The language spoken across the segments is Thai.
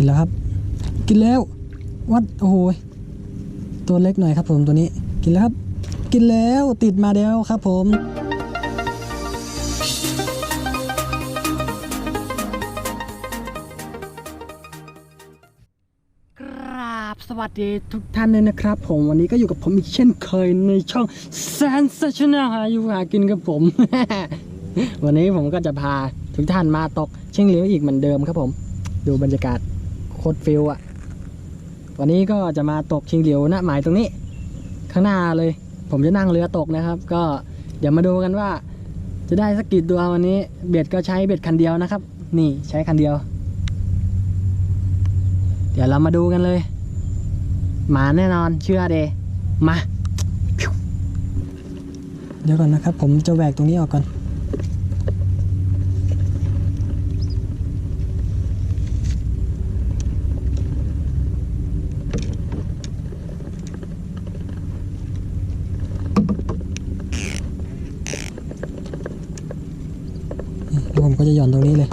กินแล้วครับ กินแล้ววัดโอ้โหตัวเล็กหน่อยครับผมตัวนี้กินแล้วครับ กินแล้วติดมาแล้วครับผมกราบสวัสดีทุกท่านเลยนะครับผมวันนี้ก็อยู่กับผมอีกเช่นเคยในช่อง Sensational หาอยู่หากินกับผม วันนี้ผมก็จะพาทุกท่านมาตกเชิงเหลียวอีกเหมือนเดิมครับผม ดูบรรยากาศ โคตรฟิลอะวันนี้ก็จะมาตกชิงเหลียวณหมายตรงนี้ ข้างหน้าเลย ผมจะนั่งเรือตกนะครับ ก็เดี๋ยวมาดูกันว่า จะได้สักกี่ตัววันนี้ เบ็ดก็ใช้เบ็ดคันเดียวนะครับ นี่ใช้คันเดียว เดี๋ยวเรามาดูกันเลยหมาแน่นอนเชื่อเดมาเดี๋ยวก่อนนะครับ ผมจะแหวกตรงนี้ออกก่อน ก็จะหย่อนตรงนี้เลย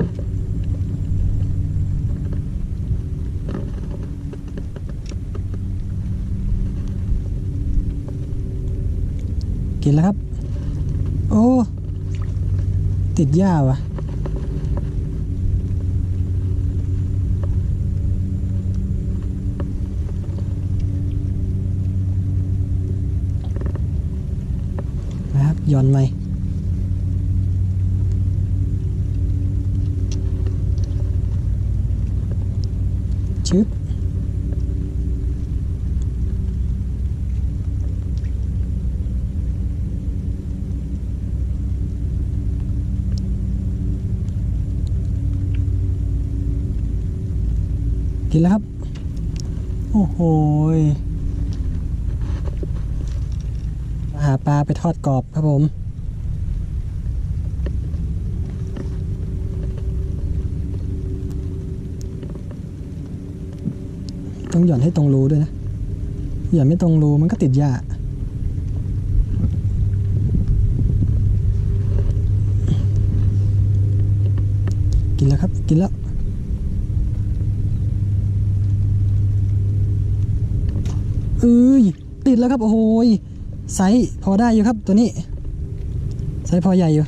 กินแล้วครับ โอ้ ติดหญ้าวะนะครับหย่อนไหมชึบ กินแล้วครับ โอ้โหมาหาปลาไปทอดกรอบครับผม ต้องหย่อนให้ตรงรูด้วยนะ หย่อนไม่ตรงรูมันก็ติดหญ้ากินแล้วครับ กินแล้ว เอ้ยติดแล้วครับ โอ้โหยไซส์พอได้อยู่ครับตัวนี้ไซส์พอใหญ่อยู่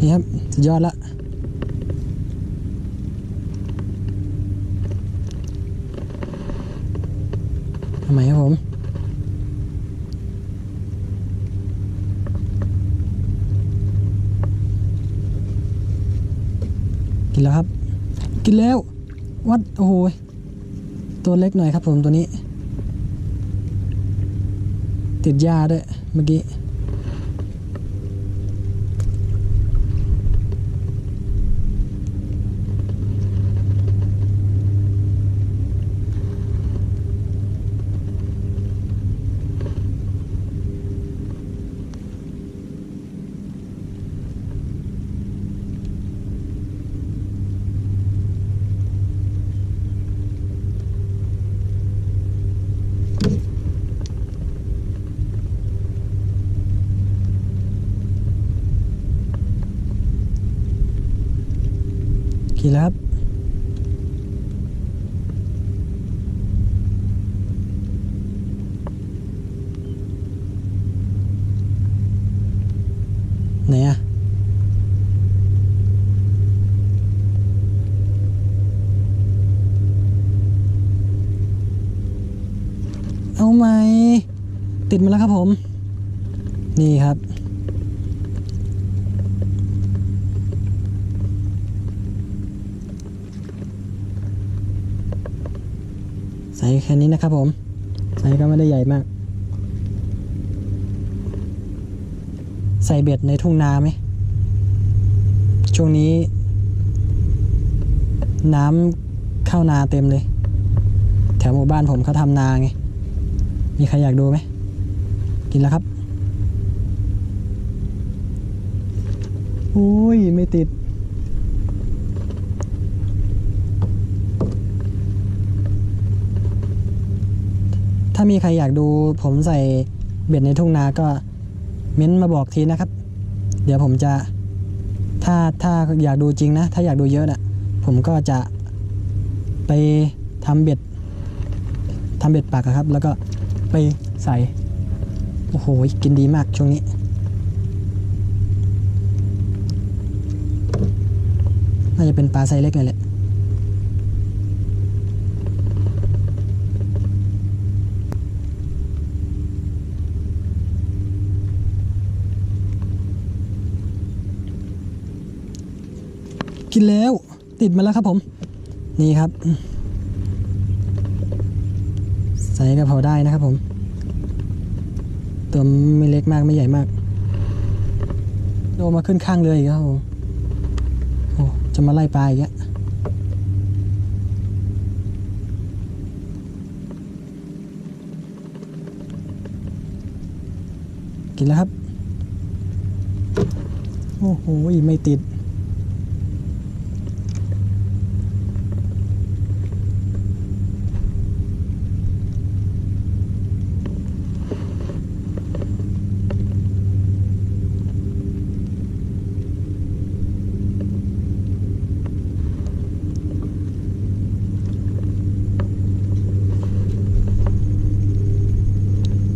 นี่ครับ สุดยอดละทำไมครับผมกินแล้วครับ กินแล้ว วัด โอ้โหตัวเล็กหน่อยครับผมตัวนี้ ติดหญ้าด้วยเมื่อกี้ กินแล้วครับไหนอะเอาไหม ติดมาแล้วครับผม นี่ครับ แค่นี้นะครับผมใส่ก็ไม่ได้ใหญ่มาก ใส่เบ็ดในทุ่งนาไหม ช่วงนี้ น้ำเข้านาเต็มเลย แถวหมู่บ้านผมเขาทำนาไง มีใครอยากดูไหม กินแล้วครับ อุ้ย ไม่ติด ถ้ามีใครอยากดูผมใส่เบ็ดในทุ่งนาก็เม้นต์มาบอกทีนะครับ เดี๋ยวผมจะ ถ้าถ้าอยากดูจริงนะ ถ้าอยากดูเยอะนะผมก็จะไปทำเบ็ดทำเบ็ดปักครับ แล้วก็ไปใส่ โอ้โห กินดีมากช่วงนี้ น่าจะเป็นปลาไซส์เล็กเลยแหละ กินแล้ว ติดมาแล้วครับผม นี่ครับ ใส่ก็พอได้นะครับผม ตัวไม่เล็กมากไม่ใหญ่มากโดมาขึ้นข้างเลยอีกครับผมโอ้จะมาไล่ปลาอีกแล้วกินแล้วครับ โอ้โห ไม่ติด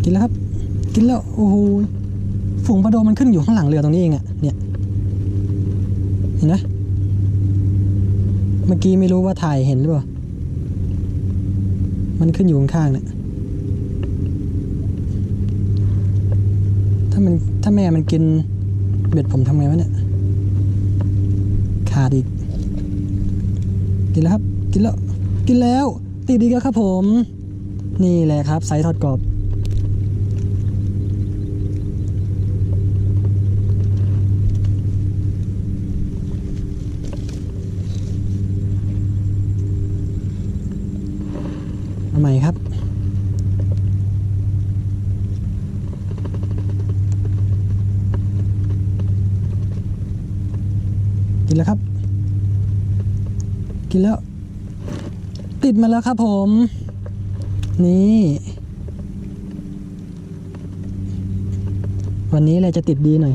กินแล้วครับ กิน แล้วโอ้โหฝูงปลาโดมันขึ้นอยู่ข้างหลังเรือตรงนี้เองอะเนี่ยเห็นไหมเมื่อกี้ไม่รู้ว่าถ่ายเห็นหรือเปล่ามันขึ้นอยู่ข้างๆเนี่ยถ้ามันถ้าแม่มันกินเบ็ดผมทำไงวะเนี่ยขาดอีก กินแล้วครับ กินแล้ว กินแล้วติดอีกแล้วครับผม นี่แหละครับไซส์ทอดกรอบ ใหม่ครับ กินแล้วครับ กินแล้ว ติดมาแล้วครับผม นี่ วันนี้เลยจะติดดีหน่อย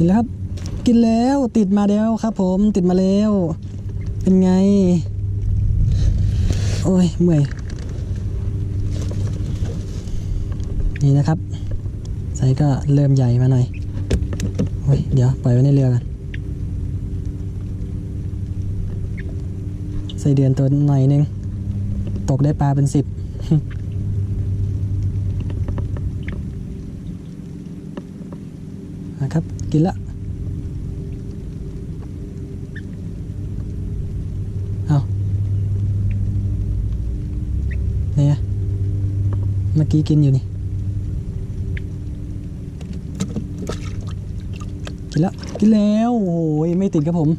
กินแล้วครับ กินแล้วติดมาแล้วครับ ผมติดมาแล้ว เป็นไง โอ้ยเมื่อยนี่นะครับไซส์ก็เริ่มใหญ่มาหน่อยโอ้ยเดี๋ยวปล่อยไว้ในเรือกันใสเดือนตัวหน่อยนึงตกได้ปลาเป็นสิบนะครับ กินละเอาเนี่ยเมื่อกี้กินอยู่นี่ กินล้วกินแล้วโอ้โหไม่ติดครับผม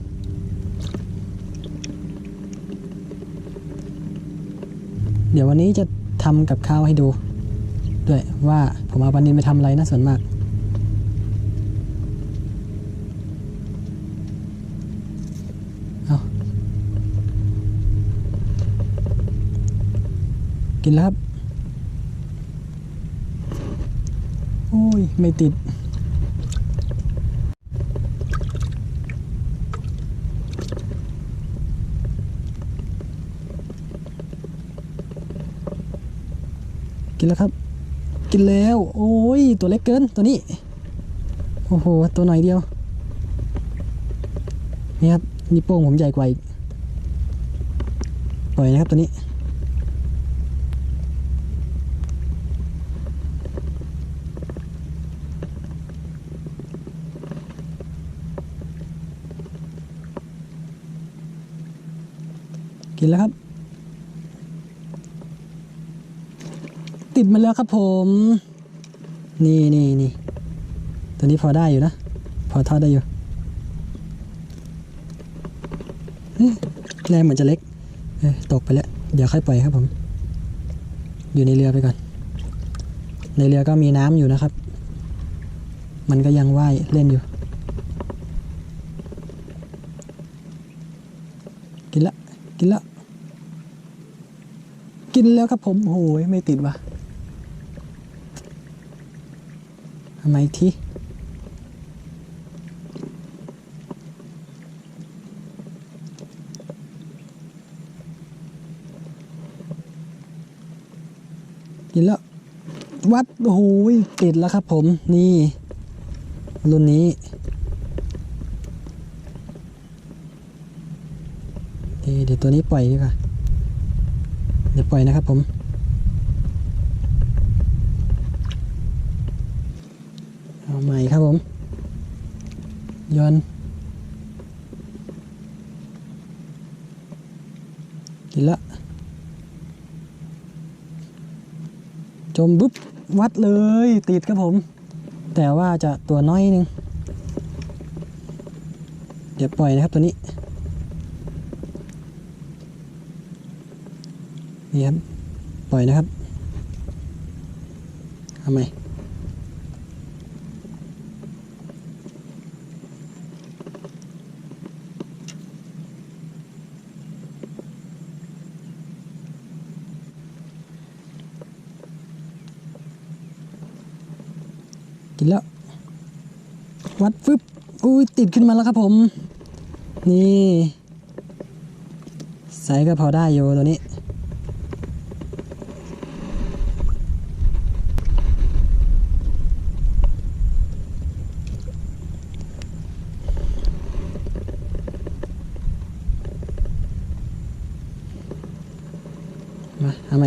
เดี๋ยววันนี้จะทำกับข้าวให้ดู ด้วยว่าผมเอาปลานินไปทำอะไรนะส่วนมาก กินแล้วครับ โอ้ย ไม่ติด กินแล้วครับ กินแล้ว โอ้ย ตัวเล็กเกินตัวนี้ โอ้โห ตัวหน่อยเดียว นี่ครับนี่โป้งผมใหญ่กว่าอีก ปล่อยนะครับตัวนี้ กินแล้วครับ ติดมาแล้วครับผม นี่นี่นี่ตัวนี้พอได้อยู่นะ พอทอดได้อยู่แรงเหมือนจะเล็กตกไปแล้ว เดี๋ยวค่อยปล่อยครับผม อยู่ในเรือไปก่อน ในเรือก็มีน้ำอยู่นะครับ มันก็ยังว่ายเล่นอยู่ กินละ กินละกินแล้วครับผมโอ้ยไม่ติดวะทำไมทีกินแล้ว วัดโอ้โหติดแล้วครับผมนี่ รุ่นนี้ เดี๋ยวเดี๋ยว ตัวนี้ปล่อยดีกว่าเดี๋ยวปล่อยนะครับผมเอาใหม่ครับผมย้อนกินละ จมปุ๊บวัดเลยติดครับผม แต่ว่าจะตัวน้อยนึง เดี๋ยวปล่อยนะครับตัวนี้ นี่ครับ ปล่อยนะครับทำไมกินแล้ว วัดฟึบอุ้ยติดขึ้นมาแล้วครับผม นี่ ใส่ก็พอได้อยู่ตัวนี้ มาทำไม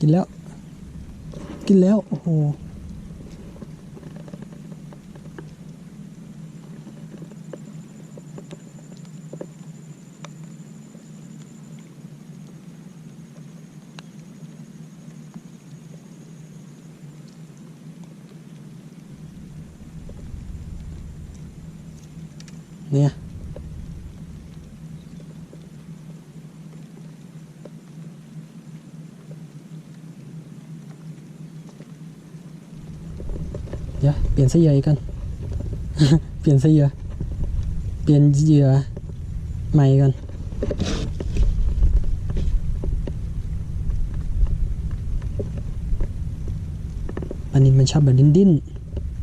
กินแล้ว กินแล้ว โอ้โห เนี่ย เดี๋ยวเปลี่ยนเสื้อเยื่ออีกกัน เปลี่ยนเสื้อเหยื่อเปลี่ยนเหยื่อใหม่กันปลานินมันชอบแบบดิ้นดิ้น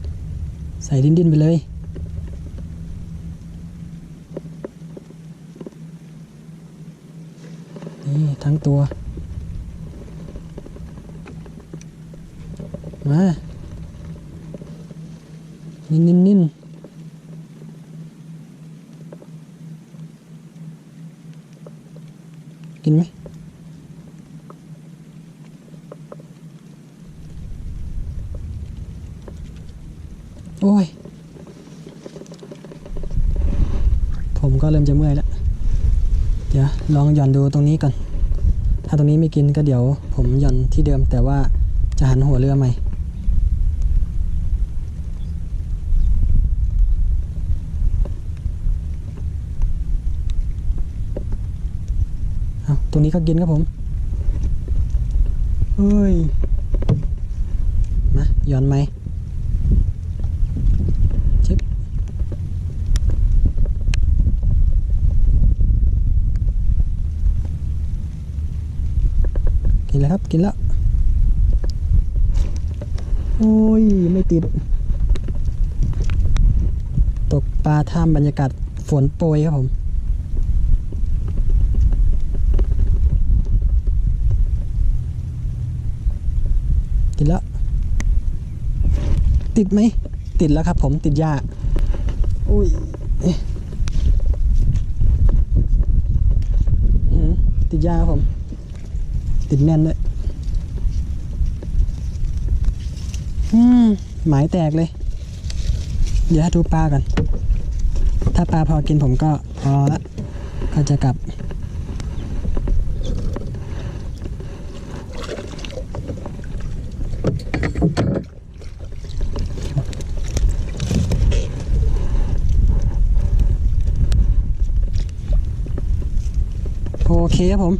ๆใส่ดิ้นดิ้นๆไปเลยนี่ทั้งตัว มา นิ่นนิ่นนิ่นกินไหมโอ้ย ผมก็เริ่มจะเมื่อยแล้ว เดี๋ยวลองหย่อนดูตรงนี้ก่อน ถ้าตรงนี้ไม่กินก็เดี๋ยวผมหย่อนที่เดิมแต่ว่าจะหันหัวเรือใหม่ เอา ตรงนี้ก็กินครับผมเฮ้ยมาย้อนไหมชิบกินแล้วครับ กินแล้ว โอ้ย ไม่ติด ตกปลาท่ามบรรยากาศฝนโปรยครับผม กินแล้ว ติดไหม ติดแล้วครับผมติดหญ้าอุ้ยเอ๊ะอื้อหือติดหญ้าครับผม ติดแน่นด้วยอืมหมายแตกเลย เดี๋ยวให้ดูปลากัน ถ้าปลาพอกินผมก็พอละก็จะกลับ อ โอเคครับผม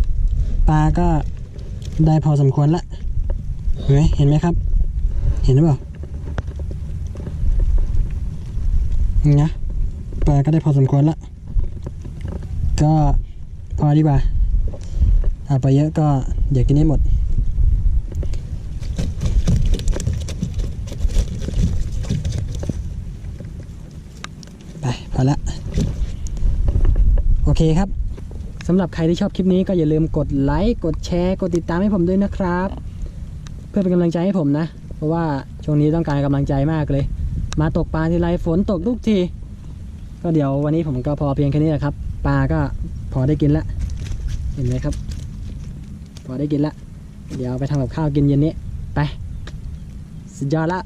ปลาก็ได้พอสมควรละเห็นไหมเห็นไหมครับ เห็นหรือเปล่านี่นะปลาก็ได้พอสมควรละก็พอดีกว่าเอาไปเยอะก็เดี๋ยวกินให้หมดไปพอละโอเคครับ สำหรับใครที่ชอบคลิปนี้ก็อย่าลืมกดไลค์กดแชร์กดติดตามให้ผมด้วยนะครับ เพื่อเป็นกำลังใจให้ผมนะ เพราะว่าช่วงนี้ต้องการกำลังใจมากเลย มาตกปลาทีไรฝนตกทุกที ก็เดี๋ยววันนี้ผมก็พอเพียงแค่นี้แหละครับปลาก็พอได้กินละเห็นไหมครับ พอได้กินละเดี๋ยวไปทำกับข้าวกินเย็นนี้ไปสุดยอดละ